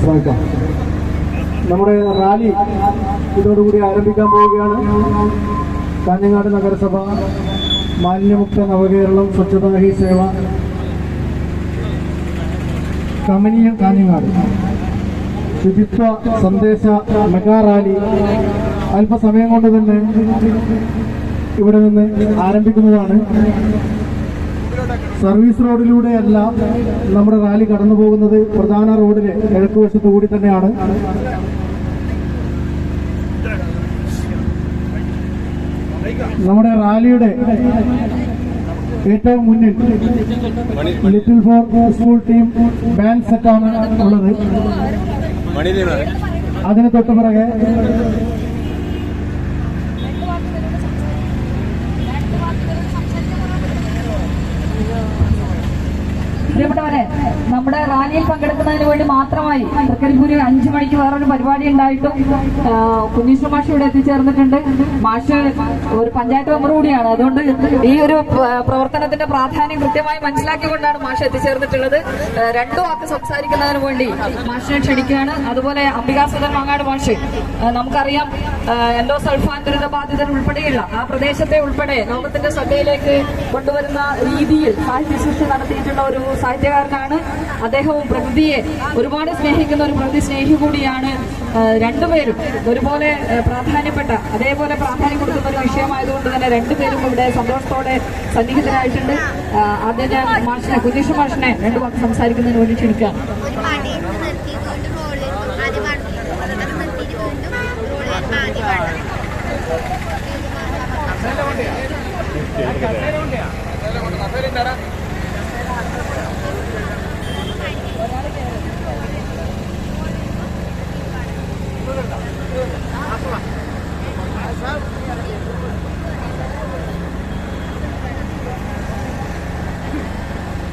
ശ്രമിക്കാം നമ്മുടെ റാലി ഇതോടുകൂടി ആരംഭിക്കാൻ പോവുകയാണ്. കാഞ്ഞങ്ങാട് നഗരസഭ മാലിന്യമുക്ത നവകേരളം സ്വച്ഛതാ ഹി സേവ കമനീയം കാഞ്ഞങ്ങാട്. ശുചിത്വ സന്ദേശ മെഗാ റാലി അല്പസമയം കൊണ്ട് തന്നെ ഇവിടെ നിന്ന് ആരംഭിക്കുന്നതാണ്. സർവീസ് റോഡിലൂടെയല്ല നമ്മുടെ റാലി കടന്നു പോകുന്നത്. പ്രധാന റോഡിലെ കിഴക്ക് വശത്തു കൂടി തന്നെയാണ്. നമ്മുടെ റാലിയുടെ ഏറ്റവും മുന്നിൽ little for school team band സെറ്റാണ് ഉള്ളത്. അതിന് തൊട്ട് പ്രിയപ്പെട്ടവരെ നമ്മുടെ റാലിയിൽ പങ്കെടുക്കുന്നതിന് വേണ്ടി മാത്രമായി തൃക്കരിപ്പൂര് അഞ്ചു മണിക്ക് വേറൊരു പരിപാടി ഉണ്ടായിട്ടും കുഞ്ഞീശ്വര മാഷ് ഇവിടെ എത്തിച്ചേർന്നിട്ടുണ്ട്. മാഷ് ഒരു പഞ്ചായത്ത് മെമ്പർ കൂടിയാണ്. അതുകൊണ്ട് ഈ ഒരു പ്രവർത്തനത്തിന്റെ പ്രാധാന്യം കൃത്യമായി മനസ്സിലാക്കിക്കൊണ്ടാണ് മാഷ് എത്തിച്ചേർന്നിട്ടുള്ളത്. രണ്ടു വാക്ക് സംസാരിക്കുന്നതിന് വേണ്ടി മാഷിനെ ക്ഷണിക്കുകയാണ്. അതുപോലെ അംബികാസുധൻ മാങ്ങാട് മാഷ് നമുക്കറിയാം നമുക്കറിയാം സൾഫാൻ ദുരിത ബാധിതർ ഉൾപ്പെടെയുള്ള ആ പ്രദേശത്തെ ഉൾപ്പെടെ ലോകത്തിന്റെ ശ്രദ്ധയിലേക്ക് കൊണ്ടുവരുന്ന രീതിയിൽ സാഹിത്യ സൃഷ്ടി നടത്തിയിട്ടുള്ള ഒരു സാഹിത്യകാരനാണ്. അദ്ദേഹവും പ്രകൃതിയെ ഒരുപാട് സ്നേഹിക്കുന്ന ഒരു പ്രകൃതി സ്നേഹി കൂടിയാണ് രണ്ടുപേരും. ഒരുപോലെ പ്രാധാന്യപ്പെട്ട അതേപോലെ പ്രാധാന്യം കൊടുക്കുന്ന ഒരു വിഷയമായതുകൊണ്ട് തന്നെ രണ്ടുപേരും ഇവിടെ സന്തോഷത്തോടെ സന്നിഹിതരായിട്ടുണ്ട്. ആദ്യം ഞാൻ മാഷിനെ കുഞ്ഞീഷ് മാഷിനെ രണ്ടു വാക്ക് സംസാരിക്കുന്നതിന് വേണ്ടി ക്ഷണിക്കാം. ഒരു പാടിയെടുത്ത് നിർത്തി വീണ്ടും റോളിൽ ആദ്യം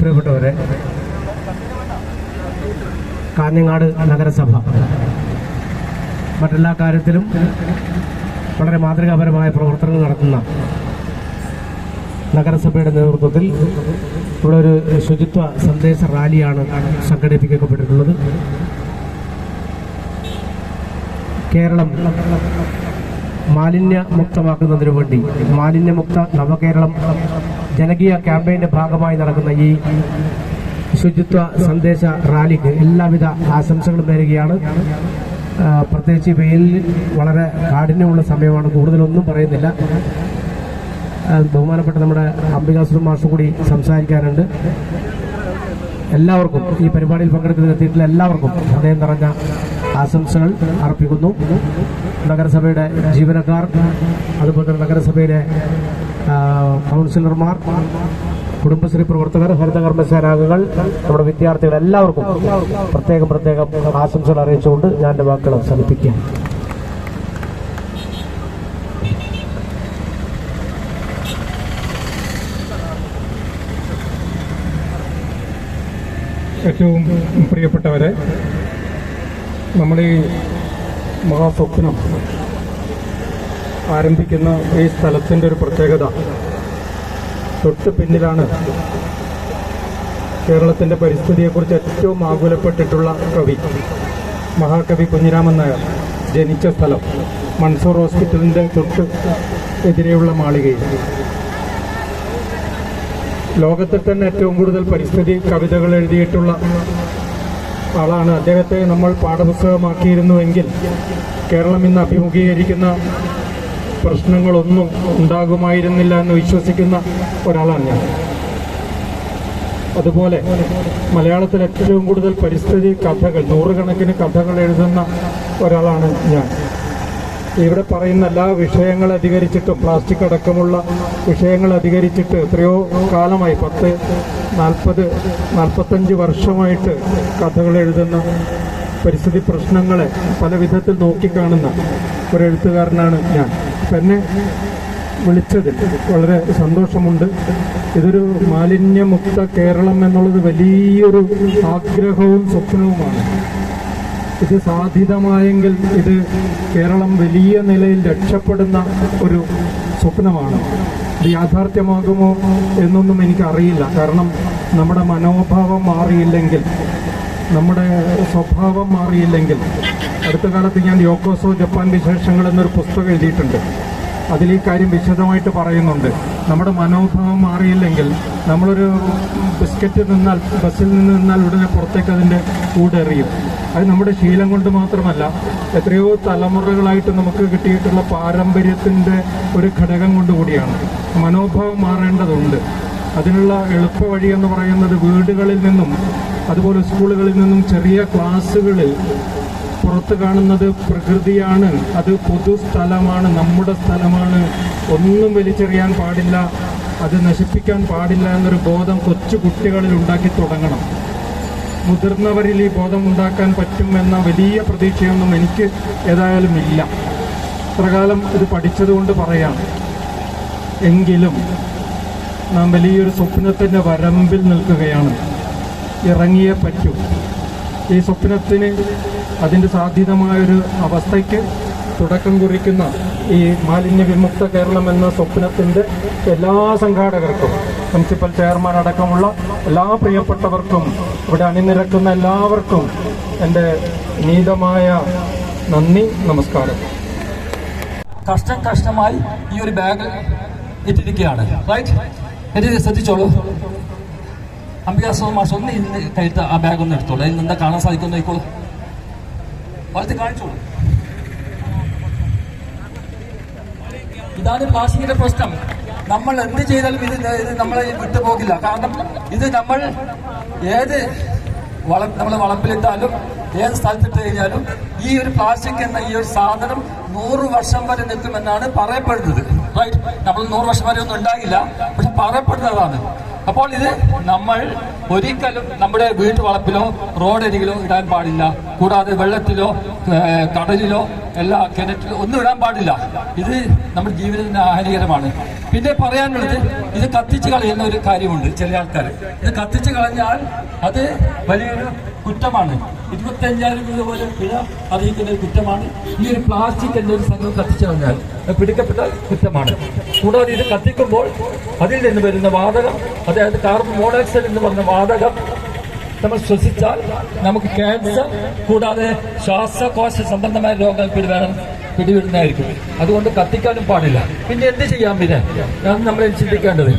പ്രിയപ്പെട്ടവരെ കാഞ്ഞങ്ങാട് നഗരസഭ. മറ്റെല്ലാ കാര്യത്തിലും വളരെ മാതൃകാപരമായ പ്രവർത്തനങ്ങൾ നടത്തുന്ന നഗരസഭയുടെ നേതൃത്വത്തിൽ ഇവിടെ ഒരു ശുചിത്വ സന്ദേശ റാലിയാണ് സംഘടിപ്പിക്കപ്പെട്ടിട്ടുള്ളത്. കേരളം മാലിന്യ മുക്തമാക്കുന്നതിനു വേണ്ടി മാലിന്യമുക്ത നവകേരളം ജനകീയ ക്യാമ്പയിന്റെ ഭാഗമായി നടക്കുന്ന ഈ ശുചിത്വ സന്ദേശ റാലിക്ക് എല്ലാവിധ ആശംസകളും നേരുകയാണ്. പ്രത്യേകിച്ച് വെയിൽ വളരെ കാഠിന്യമുള്ള സമയമാണ്. കൂടുതലൊന്നും പറയുന്നില്ല. ബഹുമാനപ്പെട്ട നമ്മുടെ അംബികാസുരം മാഷും കൂടി സംസാരിക്കാനുണ്ട്. എല്ലാവർക്കും ഈ പരിപാടിയിൽ പങ്കെടുക്കുന്ന എല്ലാവർക്കും ഹൃദയം നിറഞ്ഞ ആശംസകൾ അർപ്പിക്കുന്നു. നഗരസഭയുടെ ജീവനക്കാർ അതുപോലെ തന്നെ നഗരസഭയിലെ കൗൺസിലർമാർ കുടുംബശ്രീ പ്രവർത്തകർ ഹരിതകർമ്മസേനാംഗങ്ങൾ നമ്മുടെ വിദ്യാർത്ഥികൾ എല്ലാവർക്കും പ്രത്യേകം പ്രത്യേകം ആശംസകൾ അറിയിച്ചുകൊണ്ട് ഞാൻ എന്റെ വാക്കുകൾ അവസാനിപ്പിക്കുകയാണ് ഏറ്റവും പ്രിയപ്പെട്ടവരെ നമ്മൾ ഈ മഹാസ്വപ്നം ആരംഭിക്കുന്ന ഈ സ്ഥലത്തിന്റെ ഒരു പ്രത്യേകത. തൊട്ട് പിന്നിലാണ് കേരളത്തിന്റെ പരിസ്ഥിതിയെക്കുറിച്ച് ഏറ്റവും ആകുലപ്പെട്ടിട്ടുള്ള കവി മഹാകവി കുഞ്ഞിരാമൻ നായർ ജനിച്ച സ്ഥലം മൺസൂർ ഹോസ്പിറ്റലിന്റെ തൊട്ട് എതിരെയുള്ള മാളികയിൽ. ലോകത്തിൽ തന്നെ ഏറ്റവും കൂടുതൽ പരിസ്ഥിതി കവിതകൾ എഴുതിയിട്ടുള്ള ആളാണ്. അദ്ദേഹത്തെ നമ്മൾ പാഠപുസ്തകമാക്കിയിരുന്നുവെങ്കിൽ കേരളം ഇന്ന് അഭിമുഖീകരിക്കുന്ന പ്രശ്നങ്ങളൊന്നും ഉണ്ടാകുമായിരുന്നില്ല എന്ന് വിശ്വസിക്കുന്ന ഒരാളാണ് ഞാൻ. അതുപോലെ മലയാളത്തിൽ ഏറ്റവും കൂടുതൽ പരിസ്ഥിതി കഥകൾ നൂറുകണക്കിന് കഥകൾ എഴുതുന്ന ഒരാളാണ് ഞാൻ. ഇവിടെ പറയുന്ന എല്ലാ വിഷയങ്ങൾ അധികരിച്ചിട്ടും പ്ലാസ്റ്റിക് അടക്കമുള്ള വിഷയങ്ങൾ അധികരിച്ചിട്ട് എത്രയോ കാലമായി പത്ത് നാൽപ്പത് നാൽപ്പത്തഞ്ച് വർഷമായിട്ട് കഥകൾ എഴുതുന്ന പരിസ്ഥിതി പ്രശ്നങ്ങളെ പല വിധത്തിൽ നോക്കിക്കാണുന്ന ഒരു എഴുത്തുകാരനാണ് ഞാൻ. എന്നെ വിളിച്ചതിൽ വളരെ സന്തോഷമുണ്ട്. ഇതൊരു മാലിന്യമുക്ത കേരളം എന്നുള്ളത് വലിയൊരു ആഗ്രഹവും സ്വപ്നവുമാണ്. ഇത് സാധ്യതമായെങ്കിൽ ഇത് കേരളം വലിയ നിലയിൽ രക്ഷപ്പെടുന്ന ഒരു സ്വപ്നമാണ്. ഇത് യാഥാർത്ഥ്യമാകുമോ എന്നൊന്നും എനിക്കറിയില്ല. കാരണം നമ്മുടെ മനോഭാവം മാറിയില്ലെങ്കിൽ നമ്മുടെ സ്വഭാവം മാറിയില്ലെങ്കിൽ അടുത്ത കാലത്ത് ഞാൻ യോക്കോസോ ജപ്പാൻ വിശേഷങ്ങൾ എന്നൊരു പുസ്തകം എഴുതിയിട്ടുണ്ട്. അതിൽ ഈ കാര്യം വിശദമായിട്ട് പറയുന്നുണ്ട്. നമ്മുടെ മനോഭാവം മാറിയില്ലെങ്കിൽ നമ്മളൊരു ബിസ്ക്കറ്റ് നിന്നാൽ ബസ്സിൽ നിന്ന് നിന്നാൽ ഉടനെ പുറത്തേക്ക് അതിന്റെ കൂടെറിയും അത് നമ്മുടെ ശീലം കൊണ്ട് മാത്രമല്ല എത്രയോ തലമുറകളായിട്ട് നമുക്ക് കിട്ടിയിട്ടുള്ള പാരമ്പര്യത്തിന്റെ ഒരു ഘടകം കൊണ്ട് കൂടിയാണ്. മനോഭാവം മാറേണ്ടതുണ്ട്. അതിനുള്ള എളുപ്പ വഴി എന്ന് പറയുന്നത് വീടുകളിൽ നിന്നും അതുപോലെ സ്കൂളുകളിൽ നിന്നും ചെറിയ ക്ലാസ്സുകളിൽ പുറത്ത് കാണുന്നത് പ്രകൃതിയാണ്. അത് പൊതുസ്ഥലമാണ് നമ്മുടെ സ്ഥലമാണ്. ഒന്നും വലിച്ചെറിയാൻ പാടില്ല. അത് നശിപ്പിക്കാൻ പാടില്ല എന്നൊരു ബോധം കൊച്ചു കുട്ടികളിൽ ഉണ്ടാക്കി തുടങ്ങണം. മുതിർന്നവരിൽ ഈ ബോധം ഉണ്ടാക്കാൻ പറ്റും എന്ന വലിയ പ്രതീക്ഷയൊന്നും എനിക്ക് ഏതായാലും ഇല്ല. ഇത്രകാലം ഇത് പഠിച്ചതുകൊണ്ട് പറയാം. എങ്കിലും നാം വലിയൊരു സ്വപ്നത്തിന്റെ വരമ്പിൽ നിൽക്കുകയാണ്. ഇറങ്ങിയേ പറ്റൂ. ഈ സ്വപ്നത്തിന് അതിന്റെ സാധ്യതമായൊരു അവസ്ഥയ്ക്ക് തുടക്കം കുറിക്കുന്ന ഈ മാലിന്യ വിമുക്ത കേരളം എന്ന സ്വപ്നത്തിന്റെ എല്ലാ സംഘാടകർക്കും മുനിസിപ്പൽ ചെയർമാൻ അടക്കമുള്ള എല്ലാ പ്രിയപ്പെട്ടവർക്കും ഇവിടെ അണിനിരക്കുന്ന എല്ലാവർക്കും എന്റെ നീതമായ നന്ദി നമസ്കാരം. കഷ്ടം കഷ്ടമായി ഈ ഒരു ബാഗ് ഇട്ടിരിക്കുകയാണ്. റൈറ്റ് എന്നെ ശ്രദ്ധിച്ചോളൂ. അംബികാസോ മാഷ് ഒന്ന് ഇന്ന് കഴുത്ത് ആ ബാഗ് ഒന്ന് എടുത്തോളൂ അതിൽ എന്താ കാണാൻ സാധിക്കുന്നു നോക്കോളൂ വളർത്തി കാണിച്ചോളൂ ഇതാണ് പ്ലാസ്റ്റിക്കിന്റെ പ്രശ്നം. നമ്മൾ എന്ത് ചെയ്താലും ഇത് നമ്മളെ വിട്ടുപോകില്ല. കാരണം ഇത് നമ്മൾ ഏത് വള നമ്മൾ വളപ്പിലിട്ടാലും ഏത് സ്ഥലത്തിട്ട് കഴിഞ്ഞാലും ഈ ഒരു പ്ലാസ്റ്റിക് എന്ന ഈ ഒരു സാധനം നൂറ് വർഷം വരെ നിൽക്കുമെന്നാണ് പറയപ്പെടുന്നത്. റൈറ്റ് നമ്മൾ നൂറ് വർഷം വരെ ഒന്നും ഉണ്ടാകില്ല. പക്ഷെ പറയപ്പെടുന്നതാണ്. അപ്പോൾ ഇത് നമ്മൾ ഒരിക്കലും നമ്മുടെ വീട്ടു വളപ്പിലോ റോഡരികിലോ ഇടാൻ പാടില്ല. കൂടാതെ വെള്ളത്തിലോ കടലിലോ എല്ലാ കിണറ്റിലോ ഒന്നും ഇടാൻ പാടില്ല. ഇത് നമ്മുടെ ജീവിതത്തിന് ഹാനികരമാണ് പിന്നെ പറയാനുള്ളത് ഇത് കത്തിച്ച് കളയുന്ന ഒരു കാര്യമുണ്ട് ചില ആൾക്കാർ ഇത് കത്തിച്ച് കളഞ്ഞാൽ അത് വലിയൊരു കുറ്റമാണ്. ഇരുപത്തഞ്ചായിരം രൂപ പോലും പിഴ അറിയിക്കുന്ന ഒരു കുറ്റമാണ്. ഈ ഒരു പ്ലാസ്റ്റിക് എന്നൊരു സംഘം കത്തിച്ചു കഴിഞ്ഞാൽ പിടിക്കപ്പെട്ട കുറ്റമാണ്. കൂടാതെ ഇത് കത്തിക്കുമ്പോൾ അതിൽ നിന്ന് വരുന്ന വാതകം അതായത് കാർബൺ മോണോക്സൈഡ് എന്ന് പറഞ്ഞ വാതകം നമ്മൾ ശ്വസിച്ചാൽ നമുക്ക് ക്യാൻസർ കൂടാതെ ശ്വാസകോശ സംബന്ധമായ രോഗങ്ങൾ പിടിവേണം പിടിവിടുന്നതായിരിക്കും. അതുകൊണ്ട് കത്തിക്കാനും പാടില്ല. പിന്നെ എന്ത് ചെയ്യാൻ പിന്നെ? ഞാൻ നമ്മൾ ചിന്തിക്കേണ്ടത്.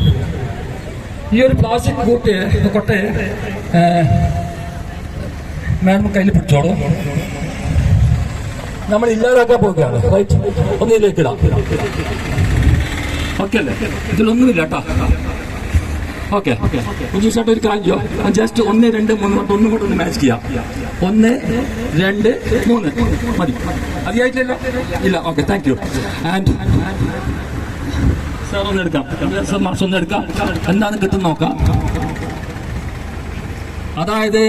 ഈ ഒരു പ്ലാസ്റ്റിക് കൂട്ടിയെ കൊട്ടയെ മാഡം കയ്യിൽ പിടിച്ചോളൂ. നമ്മൾ ഇല്ലാതാക്കാൻ പോവുകയാണ്. ഒന്നിലേക്ക് ഇടാം. ഓക്കെ അല്ലേ? ഇതിലൊന്നുമില്ല കേട്ടോ. ഓക്കെ കുഞ്ഞു ചേട്ടാ ഒരു കാര്യം ജസ്റ്റ് ഒന്ന് രണ്ട് മൂന്ന് തൊട്ട് ഒന്നും കൂടെ ഒന്ന് മാച്ച് ചെയ്യാം. ഒന്ന് രണ്ട് മൂന്ന്. മതി. മതിയായിട്ടില്ലല്ലോ? ഇല്ല. Okay thank you and sir ഒന്ന് എടുക്കാം. സാർ മാർച്ച് ഒന്ന് എടുക്കാം. എന്താണ് കിട്ടുന്ന നോക്കാം. അതായത്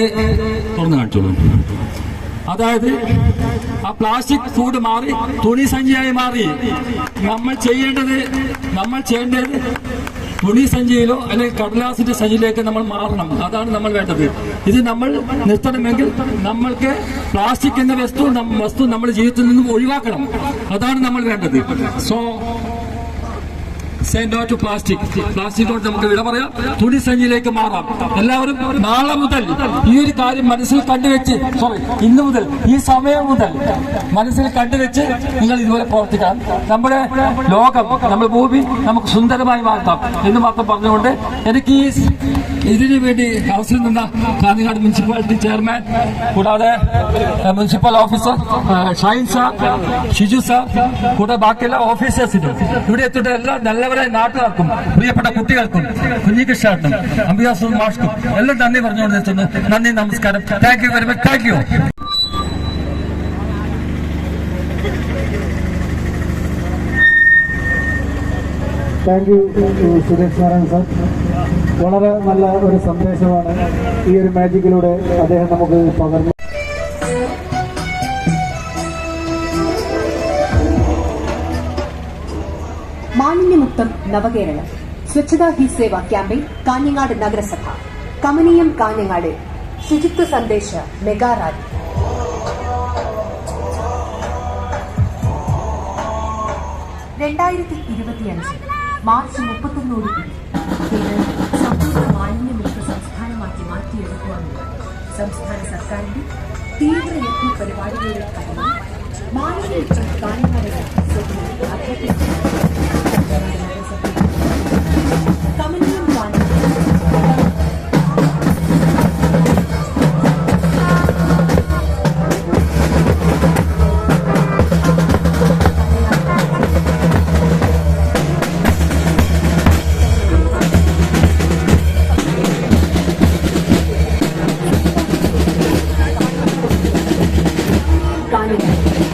തുറന്നു കാണിച്ചോളൂ. അതായത് ആ പ്ലാസ്റ്റിക് ഫുഡ് മാറി തുണി സഞ്ചിയായി മാറി. നമ്മൾ ചെയ്യേണ്ടത് നമ്മൾ ചെയ്യേണ്ടത് തുണി സഞ്ചിയിലോ അല്ലെങ്കിൽ കടലാസിന്റെ സഞ്ചിയിലേക്ക് നമ്മൾ മാറണം. അതാണ് നമ്മൾ വേണ്ടത്. ഇത് നമ്മൾ നിർത്തണമെങ്കിൽ നമ്മൾക്ക് പ്ലാസ്റ്റിക് എന്ന വസ്തു വസ്തു നമ്മുടെ ജീവിതത്തിൽ നിന്നും ഒഴിവാക്കണം. അതാണ് നമ്മൾ വേണ്ടത്. സോ സേ നോ പ്ലാസ്റ്റിക് പ്ലാസ്റ്റിക്കോട് നമുക്ക് വിട പറയാം. തുണി സഞ്ചിയിലേക്ക് മാറാം. എല്ലാവരും നാളെ മുതൽ ഈ ഒരു കാര്യം മനസ്സിൽ കണ്ടുവെച്ച് സോറി ഇന്ന് മുതൽ ഈ സമയം മുതൽ മനസ്സിൽ കണ്ടുവെച്ച് നിങ്ങൾ ഇതുപോലെ പ്രവർത്തിക്കാം നമ്മുടെ ലോകം നമ്മുടെ ഭൂമി നമുക്ക് സുന്ദരമായി മാറ്റാം എന്ന് മാത്രം പറഞ്ഞുകൊണ്ട് എനിക്ക് ഈ ഇതിനു വേണ്ടി അവസരം നിന്ന കാഞ്ഞങ്ങാട് മുനിസിപ്പാലിറ്റി ചെയർമാൻ കൂടാതെ municipal officer Shine sir Shiju sir കൂടെ ബാക്കിയുള്ള ഓഫീസേഴ്സിനും ഇവിടെ എത്തിയിട്ട് എല്ലാ നല്ലവരായ നാട്ടുകാർക്കും പ്രിയപ്പെട്ട കുട്ടികൾക്കും കുഞ്ഞികൃഷ്ണാർക്കും അംബികാസും മാഷ്ക്കും എല്ലാം നന്ദി പറഞ്ഞുകൊണ്ട് നിർത്തുന്നു നന്ദി നമസ്കാരം. Thank you very much thank you thank you Suresh Narayan sir. വളരെ നല്ല ഒരു സന്ദേശമാണ് ഈ ഒരു മാജിക്കിലൂടെ അദ്ദേഹം നമുക്ക് പകർന്നു മാലിന്യമുക്തം നവകേരളം സ്വച്ഛതാ ഹി സേവ ക്യാമ്പയിൻ കാഞ്ഞങ്ങാട് നഗരസഭ. കമനീയം കാഞ്ഞങ്ങാട്. ശുചിത്വ സന്ദേശ മെഗാ റാലി. രണ്ടായിരത്തി ഇരുപത്തിയഞ്ച് മാർച്ച് മുപ്പത്തൊന്നോടുകൂടി കേരളം സമ്പൂർണ മാലിന്യമുക്ത സംസ്ഥാനമാക്കി മാറ്റിയെടുക്കുവാനുള്ള സംസ്ഥാന സർക്കാരിന്റെ തീവ്രയജ്ഞ പരിപാടികളുടെ ഫലമായി മാലിന്യമുക്ത കാഞ്ഞങ്ങാട് സ്വപ്നം കാഞ്ഞങ്ങാട്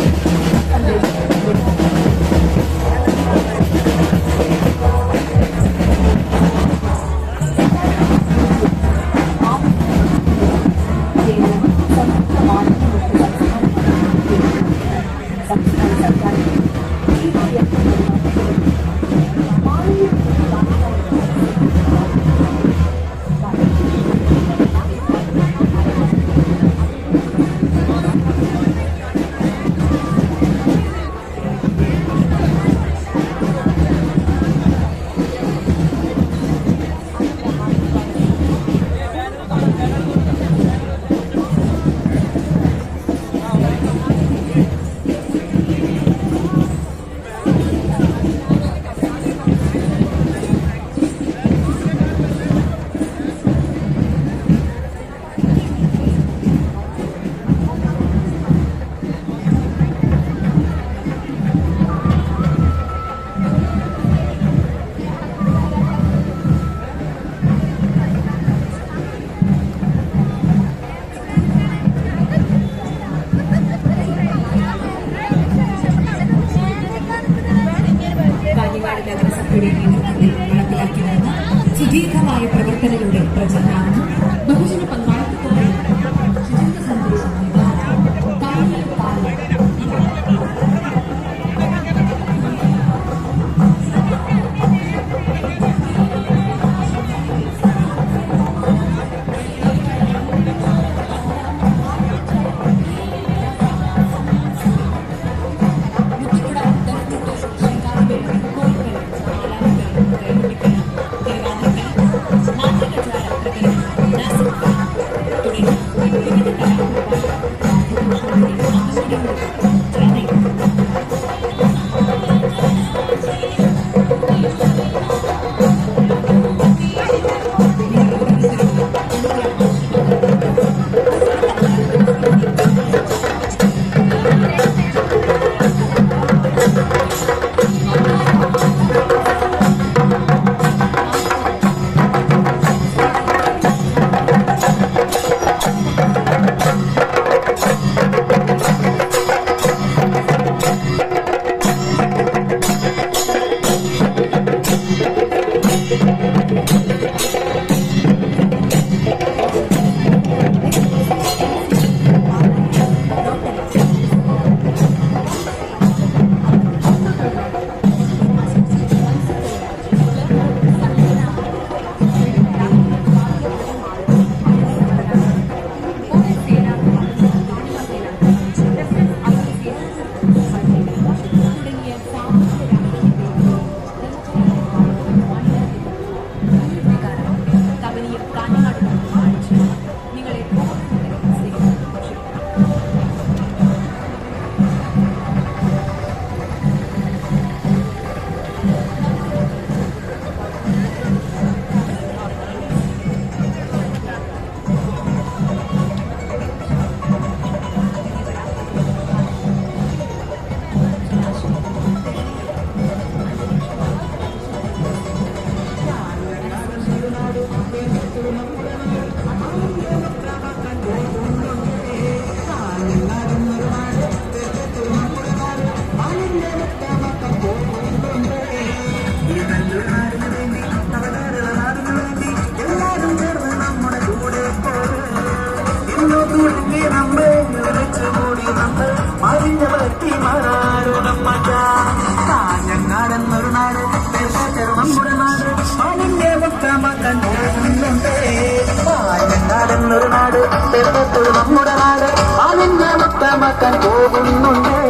പെരുമത്തുൾ നമ്മുടെ നാട്. അതിന്റെ മുത്തമക്കൻ പോകുന്നുണ്ട്.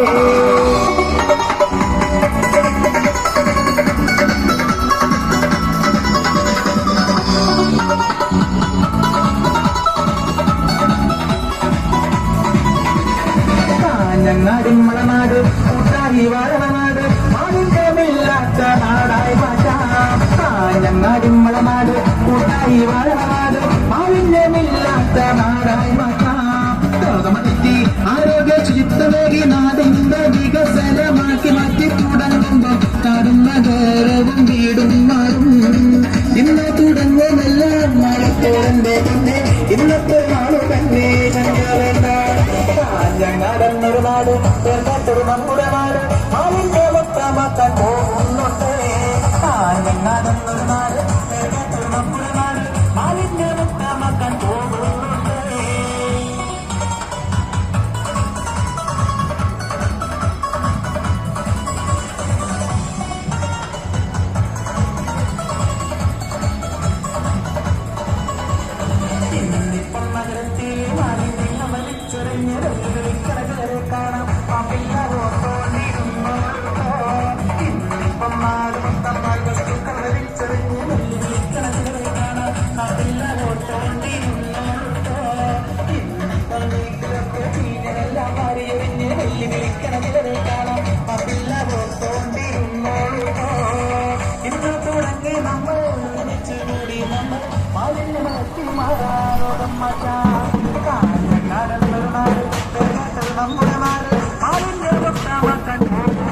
കാഞ്ഞങ്ങാടിൻ മലനാട് കൂട്ടായി വാഴനാട് കേമില്ലാത്ത നാടായി മാറ്റാം. കാഞ്ഞങ്ങാടിൻ മലനാട് കൂട്ടായി വാഴനാട് മാലിന്യമില്ലാത്ത നാടായി ആരോഗ്യ ശുചിത്വമേകി നാടിന്റെ വികസനമാക്കി മാറ്റി തുടങ്ങുമ്പോൾ നാടും നഗരവും വീടും മാറും. ഇന്നത്തെ നാൾ തന്നെ ഞങ്ങളെന്ന കാഞ്ഞങ്ങാടെന്നൊരു നാട് കേരളത്തൊരു നമ്മുടെ നാട്. മാലിന്യ മൊത്തമാക്കാൻ പോകുന്നുണ്ട് കാഞ്ഞങ്ങാടെന്നൊരു നാട് കേരളത്തിൽ നമ്മുടെ നാട് മാലിന്യമൊട്ടാമാക്കാൻ പോകുന്നുണ്ടേ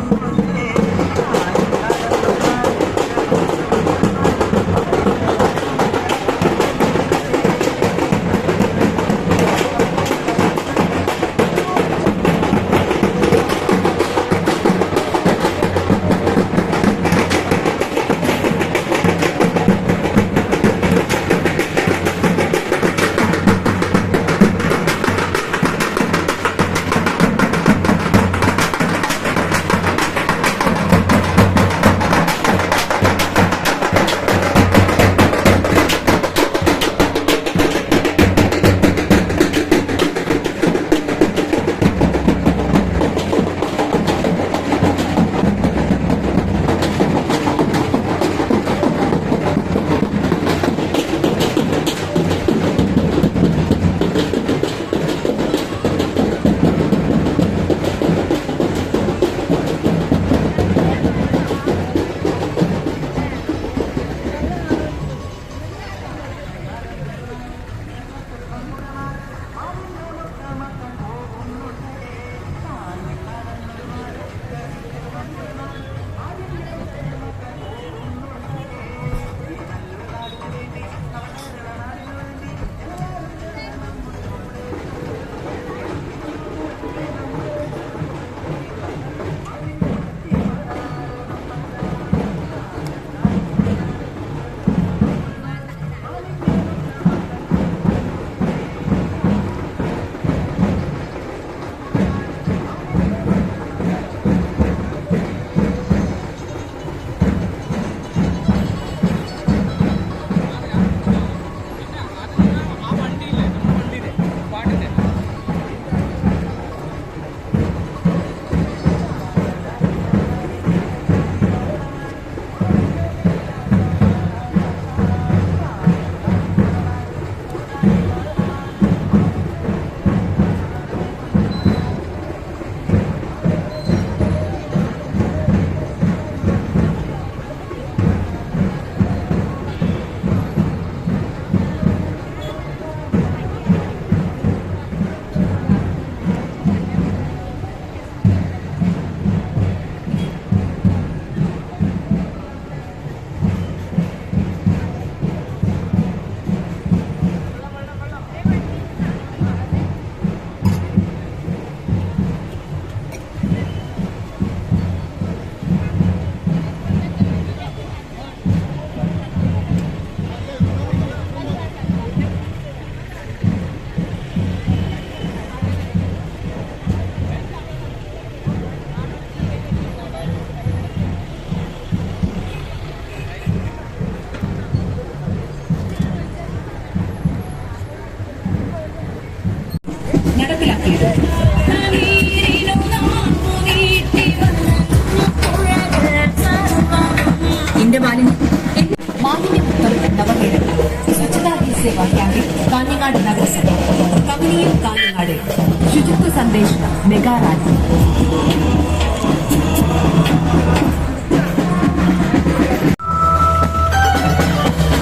കാഞ്ഞങ്ങാട് ശുചിത്വ സന്ദേശം മെഗാ റാലി.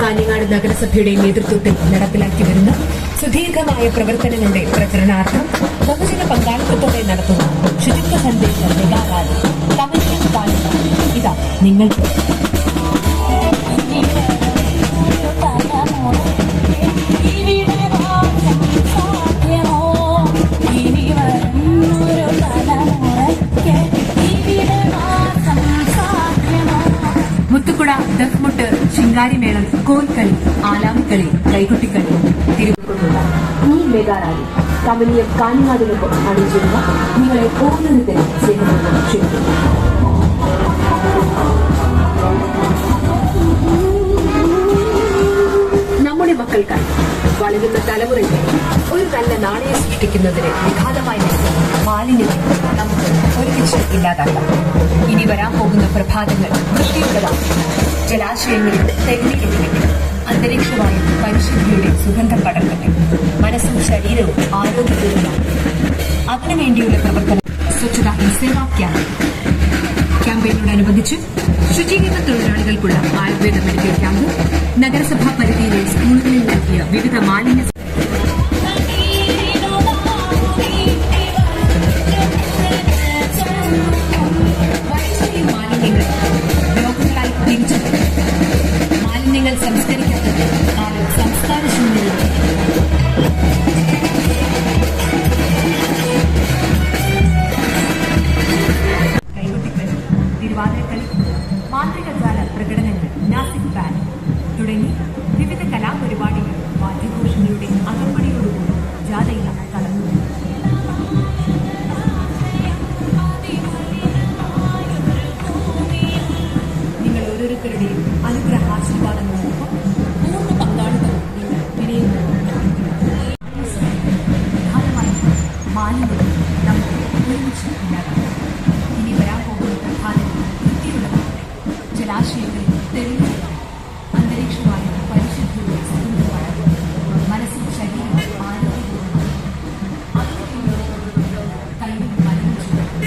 കാഞ്ഞങ്ങാട് നഗരസഭയുടെ നേതൃത്വത്തിൽ നടപ്പിലാക്കി വരുന്ന സുദീർഘമായ പ്രവർത്തനങ്ങളുടെ പ്രചരണാർത്ഥം ബഹുജന പങ്കാളിത്തത്തോടെ നടത്തുന്ന ശുചിത്വ സന്ദേശം മെഗാ തമിഴ്നാട് ഇതാ നിങ്ങൾക്ക് ശിങ്കാരിമേളം കോൽക്കളി ആലാമിക്കളി കൈകൊട്ടിക്കളി തിരുവക്കൊണ്ടുള്ള മെഗാറാലി കമനീയം കാഞ്ഞങ്ങാടിനൊപ്പം അണിച്ചിരുന്ന നിങ്ങളെ ഓരോരുത്തരും നമ്മുടെ മക്കൾക്കായി വളരുന്ന തലമുറയ്ക്ക് ഒരു നല്ല നാണയം സൃഷ്ടിക്കുന്നതിന് വിഘാതമായി മാലിന്യത്തെ നമുക്ക് ഒരുമിച്ച് ഇല്ലാതാക്കാം. ഇനി വരാൻ പോകുന്ന പ്രഭാതങ്ങൾ വൃത്തിയുള്ളതാണ് ജലാശയങ്ങളിൽ തെളിഞ്ഞിരിക്കട്ടെ അന്തരീക്ഷവായു പരിശുദ്ധിയുടെ സുഗന്ധം പടർക്കട്ടെ മനസ്സും ശരീരവും ആരോഗ്യപൂർണമാണ് അതിനുവേണ്ടിയുള്ള പ്രവർത്തനം സ്വച്ഛതാ സേവാ ക്യാമ്പ്. ക്യാമ്പയിനോടനുബന്ധിച്ച് ശുചീകരണ തൊഴിലാളികൾക്കുള്ള ആയുർവേദ മെഡിക്കൽ ക്യാമ്പ് നഗരസഭാ പരിധിയിലെ സ്കൂളുകളിൽ നൽകിയ വിവിധ മാലിന്യ